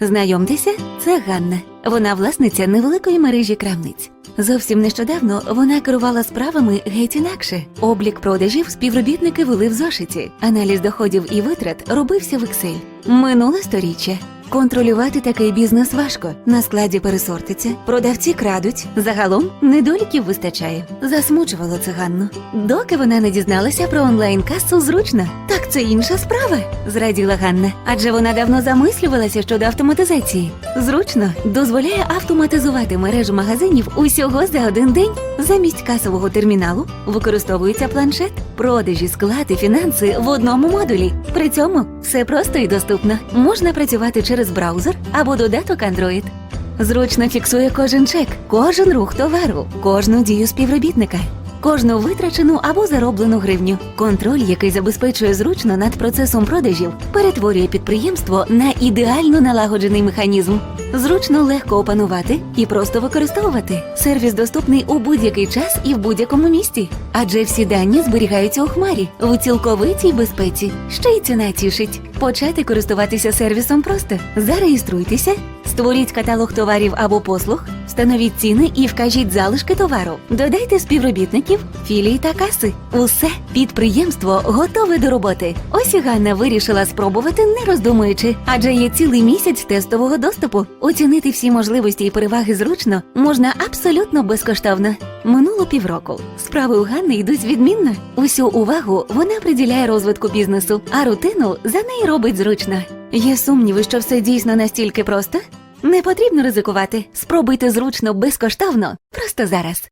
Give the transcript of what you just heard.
Знайомтеся, це Ганна. Вона власниця невеликої мережі крамниць. Зовсім нещодавно вона керувала справами геть інакше. Облік продажів співробітники вели в зошиті. Аналіз доходів і витрат робився в Excel. Минуле сторіччя. Контролювати такий бізнес важко. На складі пересортиться, продавці крадуть. Загалом недоліків вистачає. Засмучувало це Ганну. Доки вона не дізналася про онлайн-касу зручно. Так це інша справа, зраділа Ганна. Адже вона давно замислювалася щодо автоматизації. Зручно дозволяє автоматизувати мережу магазинів усього за один день. Замість касового терміналу використовується планшет, продажі, склад фінанси в одному модулі. При цьому все просто і доступно. Можна працювати через браузер або додаток Android. Зручно фіксує кожен чек, кожен рух товару, кожну дію співробітника. Кожну витрачену або зароблену гривню. Контроль, який забезпечує зручно над процесом продажів, перетворює підприємство на ідеально налагоджений механізм. Зручно легко опанувати і просто використовувати. Сервіс доступний у будь-який час і в будь-якому місті, адже всі дані зберігаються у хмарі в цілковитій безпеці. Ще й ціна тішить. Почати користуватися сервісом просто зареєструйтеся, створіть каталог товарів або послуг, встановіть ціни і вкажіть залишки товару. Додайте співробітників, філії та каси. Усе підприємство готове до роботи. Ось і Ганна вирішила спробувати, не роздумуючи, адже є цілий місяць тестового доступу. Оцінити всі можливості і переваги зручно можна абсолютно безкоштовно. Минуло півроку. Справи у Ганни йдуть відмінно. Усю увагу вона приділяє розвитку бізнесу, а рутину за неї робить зручно. Є сумніви, що все дійсно настільки просто? Не потрібно ризикувати. Спробуйте зручно безкоштовно просто зараз.